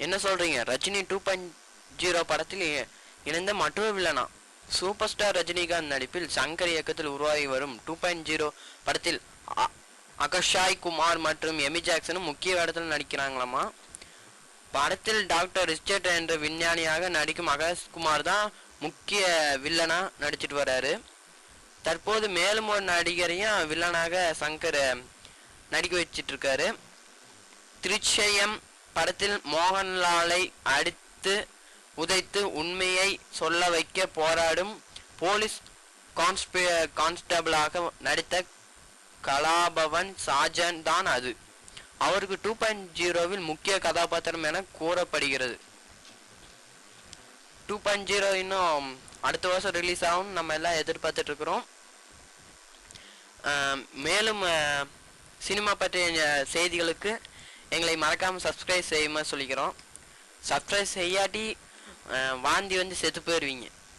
என்ன சொல்றீங்க? Rajini two point zero படத்தில் இணைந்த மற்றொரு வில்லனா சூப்பர் ஸ்டார் ரஜினிகாந்த் நடிப்பில் சங்கர் இயக்கத்தில் உருவாகி வரும் டூ பாயிண்ட் ஜீரோ படத்தில் அ- அகஷாய் குமார் மற்றும் எமி ஜாக்சனும் முக்கிய வேடத்தில் நடிக்கிறாங்களாமா? படத்தில் டாக்டர் ரிச்சர்ட் என்ற விஞ்ஞானியாக நடிக்கும் அகஷ்குமார் தான் முக்கிய வில்லனா நடிச்சிட்டு வர்றாரு. தற்போது மேலும் ஒரு நடிகரையும் வில்லனாக சங்கர் நடிக்க வச்சிட்ருக்காரு திருச்சயம் படத்தில் மோகன்லாலை அடித்து உதைத்து உண்மையை சொல்ல வைக்க போராடும் போலீஸ் கான்ஸ்பி கான்ஸ்டபிளாக நடித்த கலாபவன் சாஜன் தான் அது. அவருக்கு டூ பாயிண்ட் ஜீரோவில் முக்கிய கதாபாத்திரம் என கூறப்படுகிறது. டூ பாயிண்ட் ஜீரோ இன்னும் அடுத்த வருஷம் ரிலீஸ் ஆகும் நம்ம எல்லாம் எதிர்பார்த்துட்டு இருக்கிறோம். மேலும் சினிமா பற்றிய செய்திகளுக்கு எங்களை மறக்காமல் சப்ஸ்கிரைப் செய்யுமா சொல்லிக்கிறோம். சப்ஸ்கிரைப் செய்யாட்டி வாந்தி வந்து செத்து போயிடுவீங்க